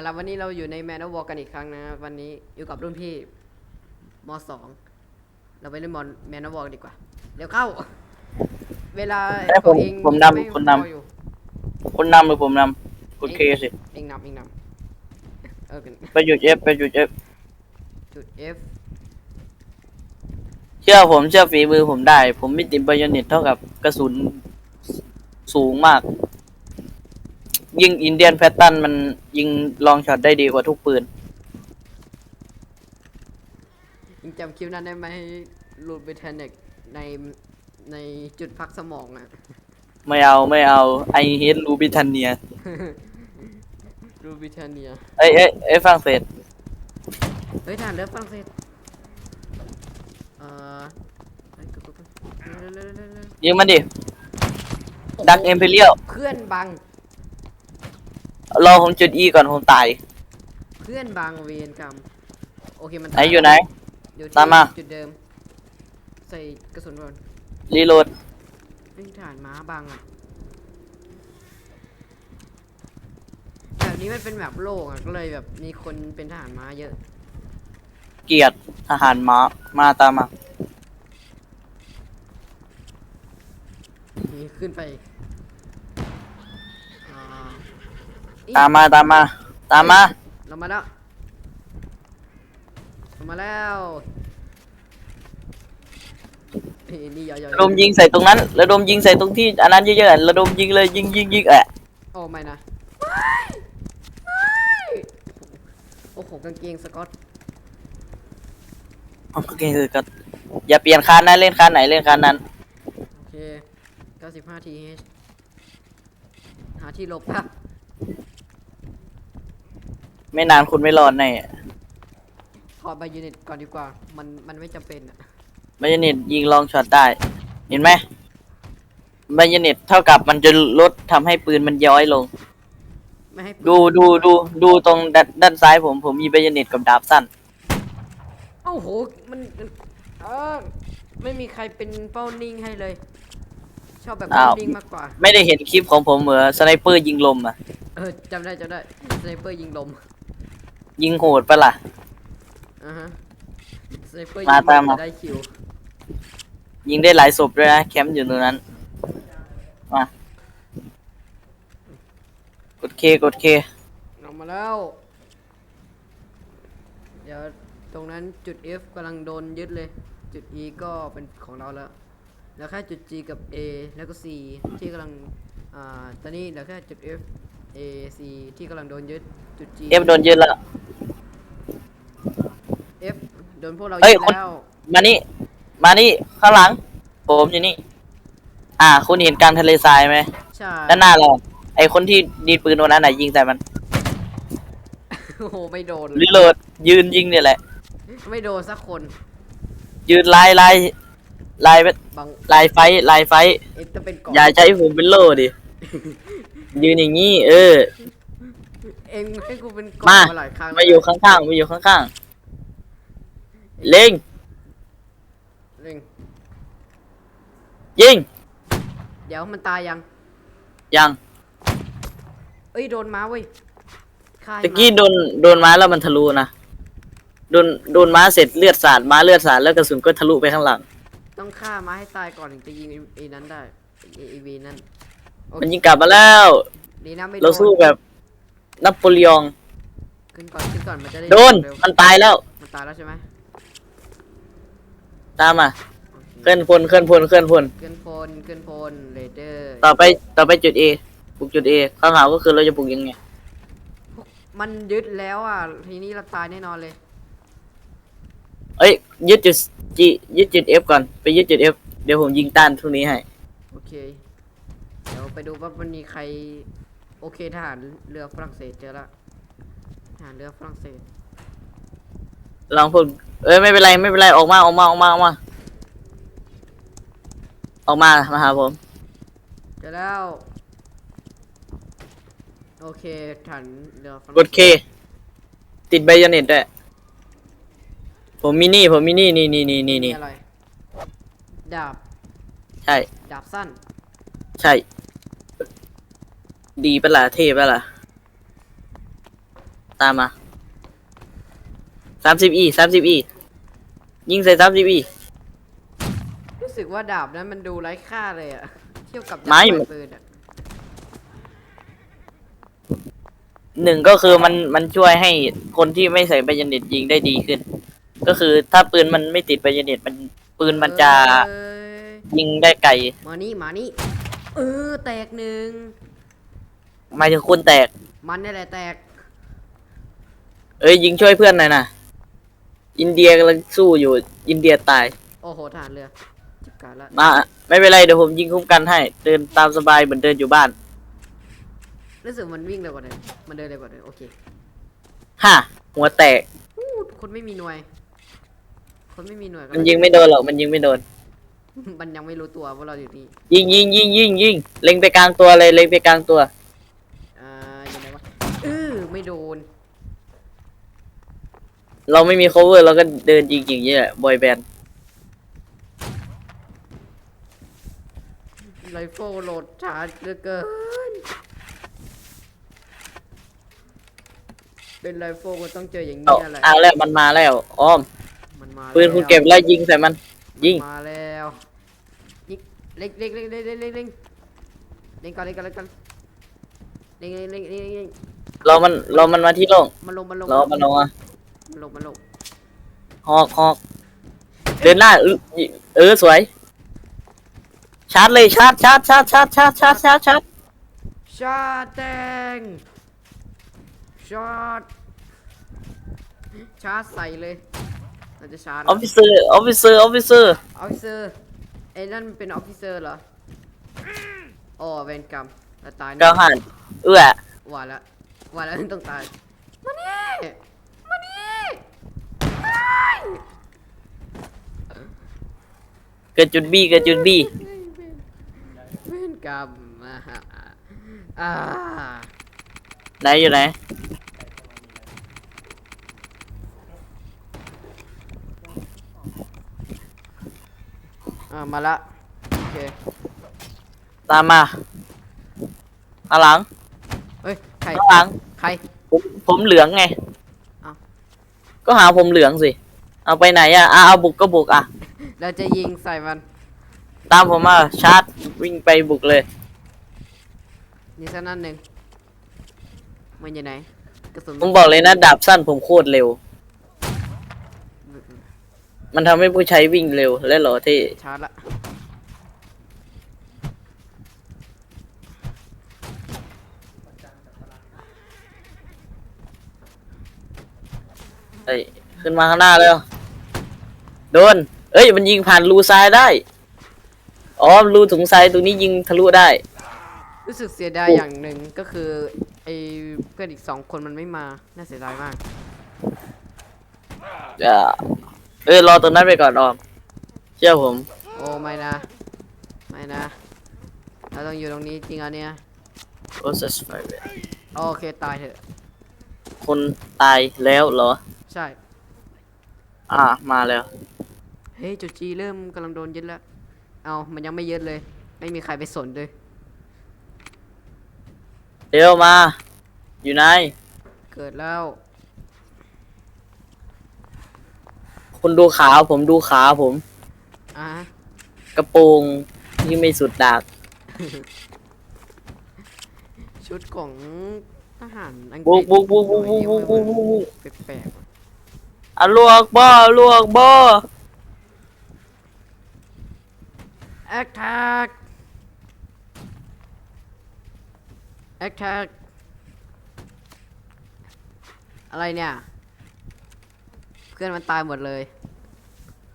เอาละวันนี้เราอยู่ในแมนวอลกันอีกครั้งนะ วันนี้อยู่กับรุ่นพี่มสองเราไปเล่นมอนแมนวอลดีกว่า เดี๋ยวเข้า เวลาเอ้ยผมตัวเองผมนำไผมนำ พออยู่คุณนำหรือผมนำกดเคสิเองนำเองนำเออกันไปหยุดเอฟไปหยุดเอฟจุด F เชื่อผมเชื่อฝีมือผมได้ ผมไม่ติดบายเน็ตเท่ากับกระสุนสูงมาก ยิงอินเดียนแพตตันมันยิงลองช็อตได้ดีกว่าทุกปืน ยังจำคลิปนั้นได้ไหมรูดเบทเนกในในจุดพักสมองอะ ไม่เอาไม่เอาไอเฮดรูบิทันเนียรูบิเทเนีย เอ้ยเอ้ยเอ้ยฝรั่งเศสเฮ้ยทหารเรือฝรั่งเศสเอ่อเฮ้ยกดกดกดเร็วเร็วเร็วเร็วยิงมันดิดักเอ็มเพเรียล เพื่อนบัง รอผมจุดอีก่อนผมตาย เพื่อนบังเวรกรรมโอเคมันไหนอยู่ไหน อยู่ที่ตามมา จุดเดิม ใส่กระสุนก่อนรีโหลดเฮ้ยฐานม้าบังอะแบบนี้มันเป็นแบบโลกอะก็เลยแบบมีคนเป็นทหารม้าเยอะเกียรติทหารม้ามาตามมา นี่ขึ้นไปอ่า อีตามมาตามมา ตามมาเรามาแล้วเรามาแล้วเฮ้ยนี่ย่อยระดมยิงใส่ตรงนั้นระดมยิงใส่ตรงที่อันนั้นเยอะๆระดมยิงเลยยิงยิงยิงเอะโอ้ไม่นะโอ้โหกางเกงสกอตโอเคคือก็อย่าเปลี่ยนคันนะเล่นคันไหนเล่นคันนั้น โอเค95 th หาที่หลบครับ ไม่นานคุณไม่รอดแน่ถอดใบยูนิตก่อนดีกว่า มันมันไม่จำเป็นอะบายเน็ตยิงลองช็อตได้ เห็นไหมบายเน็ตเท่ากับมันจะลดทำให้ปืนมันย้อยลง ไม่ให้ปืนดูดูดูดูตรงด้านด้านซ้ายผมผมมีบายเน็ตกับดาบสั้นโอ้โหมันมันเออไม่มีใครเป็นเป้านิ่งให้เลย ชอบแบบอ้าวนิ่งมากกว่า ไม่ได้เห็นคลิปของผมเหมือนสไนเปอร์ยิงลมอะ เออจำได้จำได้สไนเปอร์ยิงลม ยิงโหดปะล่ะ อ่าฮะสไนเปอร์มายิงลตามมมาจะได้คิวยิงได้หลายศพด้วยนะแคมป์อยู่ตรงนั้น มากดเคกดเคออกมาแล้ว เดี๋ยวตรงนั้นจุด F กำลังโดนยึดเลย จุด E ก็เป็นของเราแล้ว แล้วแค่จุด G กับ A แล้วก็ C ที่กำลัง อ่า ตอนนี้เหลือแค่จุด F A C ที่กำลังโดนยึด จุด G เอฟโดนยึดแล้ว F โดนพวกเราเอ้ยยึดคน แล้วมานี่ มานี่ ข้างหลัง ผมอยู่นี่ อ่า คุณเห็นกลางทะเลทรายไหม ใช่ด้านหน้าเรา ไอคนที่ดีดปืนวันนั้นไหนะยิงใส่มันโอ้โหไม่โดนเลรียโหลด ยืนยิงเนี่ยแหละ ไม่โดนสักคนยืนลายลายลายบางลายไฟลายไฟ เอ็จะเป็นเกาะอย่าใช้ผมเป็นโล่ดิ ยืนอย่างนี้ เออ เองให้กูเป็นเกาะมา มาหลายครั้งมาอยู่ข้างๆ มาอยู่ข้างๆ เล็งเร่งยิงเดี๋ยวมันตายยัง ยังเอ้ยโดนม้าเว้ยฆ่าให้ตะกี้ม้าโดนโดนม้าแล้วมันทะลุนะโดนโดนม้าเสร็จเลือดสาดม้าเลือดสาดแล้วกระสุนก็ทะลุไปข้างหลัง ต้องฆ่าม้าให้ตายก่อนถึงจะยิงไอ้ไอ้นั้นได้ไอ้ไอวีนั้นโอมันเคยิงกลับมาแล้ว ดีนะไม่โดนเราสู้แบบนโปเลียงขึ้นก่อนขึ้นก่อนมันจะได้โดนเร็วมันตายแล้วมันตายแล้วใช่ไหม ตามมาโอเคเคลื่อนพลเคลื่อนพลเคลื่อนพลขึ้นโพลขึ้นโพลเรเดอร์ต่อไปต่อไปจุด A ปลุกจุด A ข้างหาก็คือเราจะปลุกยังไงมันยึดแล้วอะทีนี้เราตายแน่นอนเลย เอ้ยยึดจุด G ยึดจุด F ก่อนไปยึดจุด F เดี๋ยวผมยิงต้านทุกนี้ให้โอเค เดี๋ยวไปดูว่ามันมีใคร โอเคทหารเรือฝรั่งเศสเจอละทหารเรือฝรั่งเศส ลองพูดเอ้ยไม่เป็นไรไม่เป็นไรออกมาออกมาออกมาออกมาออกมามาหาผมเจอแล้ว โอเคทหารเรือฝรั่งกดเค ติดใบยาเน็ตด้วยผมมีนี่ผมมีนี่นี่นี่นี่นี่มีนี่อะไรดาบใช่ ดาบสั้น ใช่ ดีปะล่ะเท่ปะล่ะตามมา สามสิบอีสามสิบอียิงใส่สามสิบอี รู้สึกว่าดาบนั้นมันดูไร้ค่าเลยอะเทียบกับดาบไม่ ปลายปืนอะหนึ่งก็คือมันมันช่วยให้คนที่ไม่ใส่ใบยันเน็ตยิงได้ดีขึ้น ก็คือถ้าปืนมันไม่ติดใบยันเน็ตมันปืนมันจะเอ้ยยิงได้ไกลมานี่มานี่เออแตกหนึ่งหมายถึงคุณแตก มันนี่แหละแตก เอ้ยยิงช่วยเพื่อนหน่อยนะ อินเดียกำลังสู้อยู่ อินเดียตาย โอ้โหทหารเรือจิบการละมา ไม่เป็นไรเดี๋ยวผมยิงคุ้มกันให้ เดินตามสบายเหมือนเดินอยู่บ้านรู้สึกมันวิ่งเร็วกว่าเดิมมันเดินเร็วกว่าเดิมโอเคฮ่าหัวแตก อู้คนไม่มีหน่วย คนไม่มีหน่วยก็มันยิงไม่โดนหรอกมันยิงไม่โดน มันยังไม่รู้ตัวว่าเราอยู่นี่ยิงยิงยิงยิงยิงเล็งไปกลางตัวเลยเล็งไปกลางตัว เราไม่มี cover เราก็เดินจริงๆเนี่ยบอยแบนด์ไรเฟิลโหลดชาร์จเหลือกิน เป็นไรเฟิลก็ต้องเจออย่างนี้เอาแหละเอาแล้วมันมาแล้วอ้อมมันมาปืนคุณเก็บแล้วยิงใส่มัน ยิง มาแล้วยิงเล็กเล็กเล็กเล็กเล็กเล็กเล็งก่อนเล็งก่อนเล็งก่อนเล็กเล็กเล็กเล็งเล็งเรามันเรามันมาที่โล่งมันลงมันลงเรามันลงอะ มันลงมันลงฮอกฮอกเดินหน้าเออเออสวย ชาร์จเลยชาร์จชาร์จชาร์จชาร์จชาร์จชาร์จชาร์จชาร์จชาแตงชาร์จชาร์จใส่เลยเราจะชาร์จออฟฟิเซอร์ออฟฟิเซอร์ออฟฟิเซอร์ออฟฟิเซอร์ไอ้นั่นเป็นออฟฟิเซอร์เหรออ๋อเวรกรรมแต่ตายเก้าหันเอื้อว่าแล้วว่าแล้วต้องตายมานี่มานี่ เกิดจุดบีเกิดจุดบีเวรกรรมอ่าฮะอ่าไหนอยู่ไหนอ่ามาละโอเคตามมาข้างหลังเฮ้ยใครข้างหลัง ใครผมผมเหลืองไง เอ้า ก็หาผมเหลืองสิ เอาไปไหนอะอะเอาบุกก็บุกอะ เราจะยิงใส่มันตามผมมาชาร์จวิ่งไปบุกเลย นี่สักนัดหนึ่งมันอยู่ไหนกระสุนผมบอกเลยนะดาบสั้นผมโคตรเร็ว มันทำให้ผู้ใช้วิ่งเร็วและหล่อเท่ชาร์จละเอ้ย ขึ้นมาข้างหน้าแล้วโดน เอ้ย มันยิงผ่านรูซ้ายได้ อ๋อ รูถุงทรายตรงนี้ยิงทะลุได้ รู้สึกเสียดายอย่างหนึ่งก็คือไอ้เพื่อนอีกสองคนมันไม่มาน่าเสียดายมากเอ่อเอ้ย รอตรงนั้นไปก่อนออม เชื่อผม โอ้ไม่นะ ไม่นะ เราต้องอยู่ตรงนี้จริงอะเนี่ย process fire โอเคตายเถอะ คนตายแล้วเหรอ ใช่ อะมาเลยเฮ้ยจุดจีเริ่มกำลังโดนยึดแล้ว เอามันยังไม่ยึดเลย ไม่มีใครไปสนเลย เร็วมา อยู่ไหนเกิดแล้วคุณดูขาผมดูขาผม อะกระโปรงที่ไม่สุดดาก ชุดของทหารอังกบุฤษกบุกบุกบุกบุกบุกบุกบุก แปลกๆ อะลวกบ่อลวกบ่อแอคแท็กแอคแท็กอะไรเนี่ย เพื่อนมันตายหมดเลย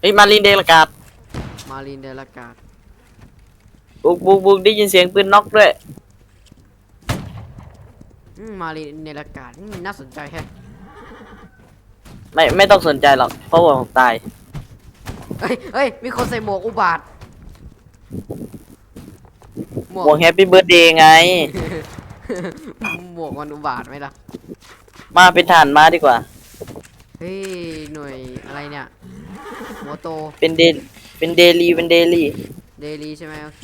เฮ้ยมาลินเดลกาดมารีนเดลากาดบุกบุกบุกได้ยินเสียงปืนน็อกด้วย อืมมารีนเดลากาดอืมน่าสนใจแฮะ ไม่ไม่ต้องสนใจหรอกเพราะว่าผมตาย เฮ้ยเฮ้ย มีคนใส่หมวกอุบาทหมวหมวกแฮปปี้เบิร์ดเดย์ไง หมวกมันอุบาทไหมล่ะ มาเป็นฐานมาดีกว่า เฮ้ย หน่วยอะไรเนี่ยหัวโต เป็นเดลเป็นเดลีเป็นเดลีเดลีใช่ไหมโอเค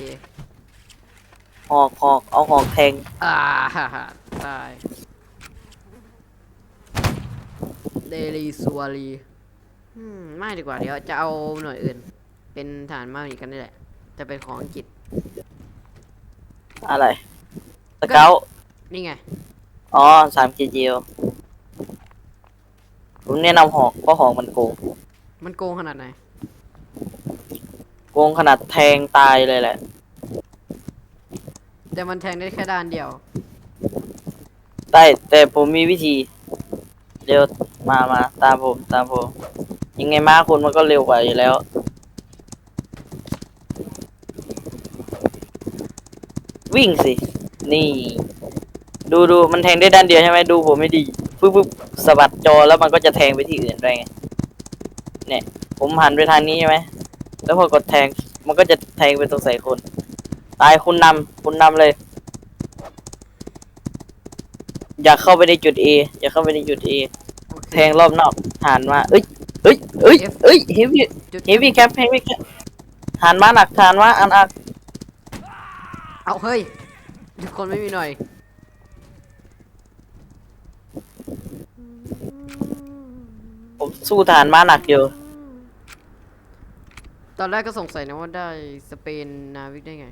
หอกหอกเอาหอกแทงอ่าฮ่าฮ่าตาย เดลีซัวรีอืมไม่ดีกว่าเดี๋ยวจะเอาหน่วยอื่น เป็นฐานมาอีกกันนี่แหละ จะเป็นของอังกฤษอะไรสเกลนี่ไง อ๋อสามกีจิวผมแนะนำหอกเพราะหอกมันโกง มันโกงขนาดไหน โกงขนาดแทงตายเลยแหละ แต่มันแทงได้แค่ด้านเดียว ได้แต่ผมมีวิธีเร็ว มามาตามผมตามผมยังไงม้าคุณมันก็เร็วกว่าอยู่แล้ว วิ่งสิ นี่ ดูดูมันแทงได้ด้านเดียวใช่ไหมดูผมไม่ดีปึ๊บปึ๊บสะบัดจอแล้วมันก็จะแทงไปที่อื่นได้ไงเนี่ย ผมหันไปทางนี้ใช่ไหมแล้วพอกดแทงมันก็จะแทงไปตรงใส่คนตายคุณนำคุณนำเลย อยากเข้าไปในจุด A อยากเข้าไปในจุด A โอ แทงรอบนอกหันมาเอ้ยเอ้ยเอ้ยเอ้ยเฮฟวี่จุดเฮฟวี่แคปเฮฟวี่แคปหันมาหนักหันมาอันอักเอาเฮ้ยทุกคนไม่มีหน่อยผมสู้ทหารมาหนักอยู่ ตอนแรกก็สงสัยนะว่าได้สเปนนาวิกได้ไง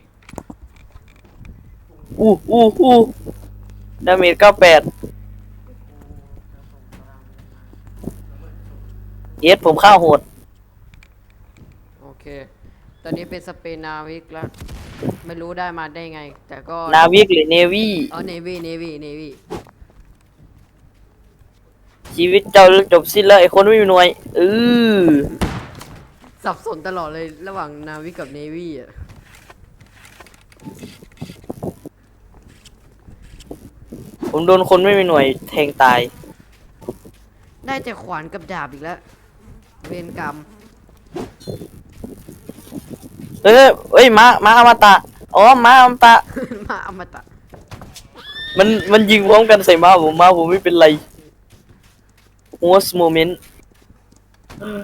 อู้อู้อู้ดาเมจเก้าแปด เยสผมเข้าโหด โอเค ตอนนี้เป็นสเปนนาวิกแล้ว ไม่รู้ได้มาได้ไง แต่ก็นาวิกหรือเนวี่อ๋อเนวีเนวีเนวีชีวิตเจ้าจบสิ้นแล้วไอ้คนไม่มีหน่วยเออสับสนตลอดเลยระหว่างนาวิกกับเนวีอะผมโดนคนไม่มีหน่วยแทงตาย ได้แต่ขวานกับดาบอีกแล้ว เวรกรรมเอ้ยเอ้ยม้าม้าอมตะอ๋อม้าอมตะ มาอมตะมันมันยิงพร้อมกันใส่ม้าผมม้าผมไม่เป็นไรหัวสโมเมนต์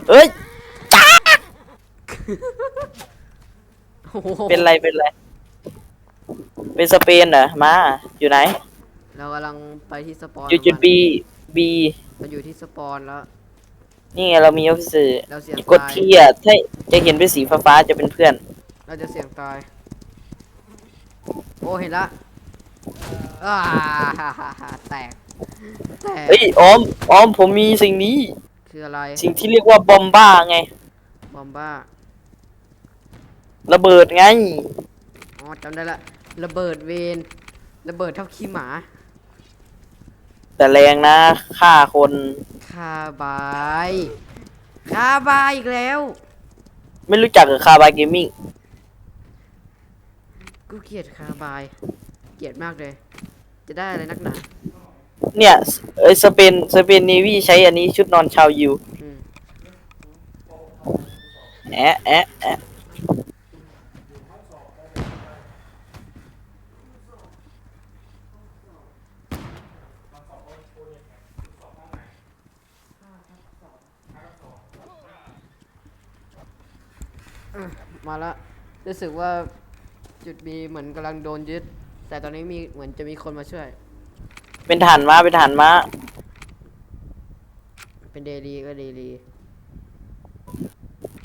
เอ้ยโอ้โหเป็นไรเป็นไรเป็นสเปนเหรอมาอยู่ไหนเรากำลังไปที่สปอนอยู่จุด B B เราอยู่ที่สปอนแล้ว นี่ไงเรามีออฟฟิเซอร์เราเสี่ยงกดตายที่อะถ้าจะเห็นเป็นสีฟ้าๆจะเป็นเพื่อน เราจะเสี่ยงตาย โอ้เห็นละอ้าแตกแตกเอ้ยออมออมผมมีสิ่งนี้ คืออะไรสิ่งที่เรียกว่าบอมบ้าไง บอมบ้าระเบิดไง อ๋อจำได้ละระเบิดเวนระเบิดเท่าขี้หมา แต่แรงนะฆ่าคนคาบายคาบายอีกแล้ว ไม่รู้จักกับคาบาเกมมิ่งกูเกลียดคาบาย เกลียดมากเลย จะได้อะไรนักหนาเนี่ยเอ้ยสเปนสเปนเนวีใช้อันนี้ชุดนอนชาวยิวอืม แอะแอะแอะ มาละรู้สึกว่าจุดบีเหมือนกำลังโดนยึด แต่ตอนนี้มีเหมือนจะมีคนมาช่วย เป็นฐานม้าเป็นฐานม้าเป็นเดลีก็เดลี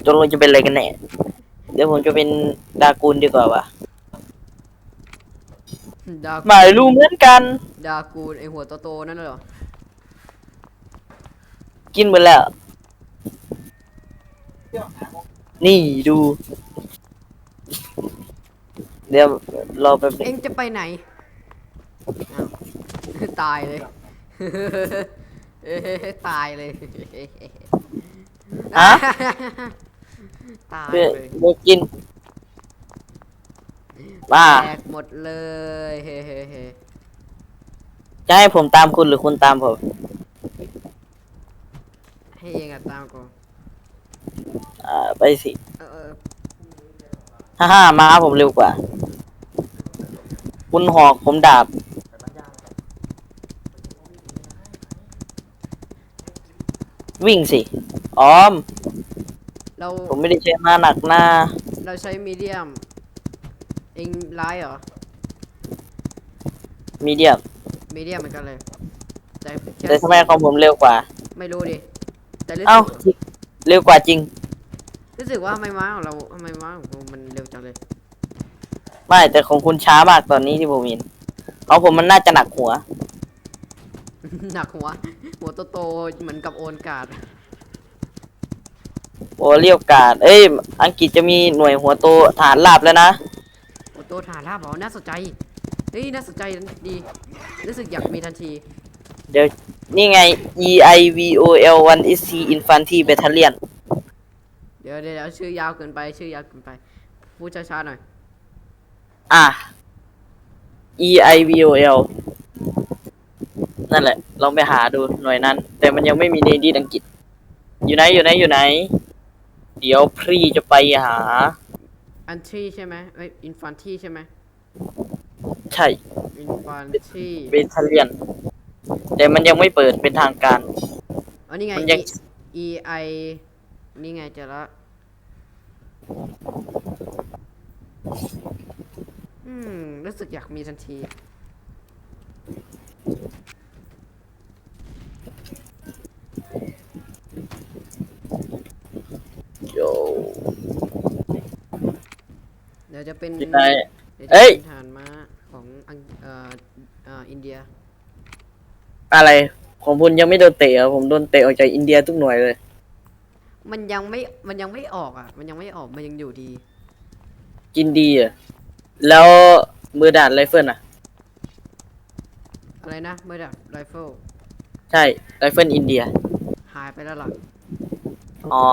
ตกลงจะเป็นอะไรกันแน่ เดี๋ยวผมจะเป็นดากูนดีกว่าวะดาหมายรู้เหมือนกัน ดากูนไอหัวโตๆนั่นเหรอ กินหมดแล้ว นี่ดู เดี๋ยวรอแป๊บนึเอ็งงจะไปไหนอ้าวตายเลยเอ้ยตายเลย ฮะตายเพื่อเลยเดี๋ยวกินบ้าแตกหมดเลย เฮ้เฮ้เฮ้จะให้ผมตามคุณหรือคุณตามผม ให้เองอะตามกู อ่าไปสิเออเออฮ่าฮ่าม้าผมเร็วกว่า คุณหอกผมดาบ วิ่งสิ ออม เราผมไม่ได้ใช้ม้าหนักหน้า เราใช้มีเดียม เองไลท์เหรอ มีเดียม มีเดียมเหมือนกันเลย แต่แต่ทำไมของผมเร็วกว่า ไม่รู้ดิ แต่รู้เอ้าสึกเร็วกว่าจริง รู้สึกว่าทำไมม้าของเราทำไมม้าของผมมันเร็วจังเลย ไม่แต่ของคุณช้ามากตอนนี้ที่ผมเห็นเอาผมมันน่าจะหนักหัว หนักหัว หัวโตๆเหมือนกับโอนการ์ดโอ้เรียวกาด เอ้ย อังกฤษจะมีหน่วยหัวโตฐานราบแล้วนะ หัวโตฐานลาบเหรอน่าสนใจเฮ้ยน่าสนใจดี รู้สึกอยากมีทันที เดี๋ยว นี่ไง E I V O L 1 S C Infantry Battalion เดี๋ยวเดี๋ยวเดี๋ยวชื่อยาวเกินไป ชื่อยาวเกินไป พูดช้าๆหน่อย อะ E I V O L นั่นแหละ ลองไปหาดูหน่วยนั้น แต่มันยังไม่มีในดีดอังกฤษ อยู่ไหนอยู่ไหนอยู่ไหน เดี๋ยวพรีจะไปหา อันทรีใช่ไหมเอ้ยอินฟันทีใช่ไหมใช่อินฟันทีเบทเลียน แต่มันยังไม่เปิดเป็นทางการ อ๋อนี่ไง มันยัง E E I นี่ไงเจอละอืม รู้สึกอยากมีทันที โยเดี๋ยวจะเป็นอยู่ไหนเดี๋ยวเอ้จะยเป็นฐานม้าของอังเอ่อเอ่ออินเดีย อะไร ของคุณยังไม่โดนเตะเหรอผมโดนเตะออกจากอินเดียทุกหน่วยเลย มันยังไม่มันยังไม่ออกอะ มันยังไม่ออกมันยังอยู่ดี กินดีอะแล้วมือดาดไรเฟิลอะ อะไรนะเมื่อดับไรเฟิลใช่ไรเฟิลอินเดีย หายไปแล้วล่ะอ๋อ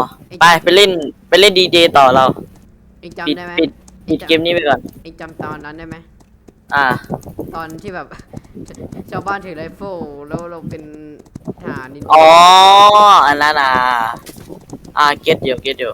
ไปไปเล่นไปเล่นดีเจต่อเรา เองปิดจำได้ไหมปิดปิดเกมนี้ไปก่อน เองจำตอนนั้นได้ไหมอ่า ตอนที่แบบ ชาวบ้านถือไรเฟิลแล้วเราเป็นทหารนินอ๋อ อันนั้นอะ อ่าเก็ตอยู่เก็ตอยู่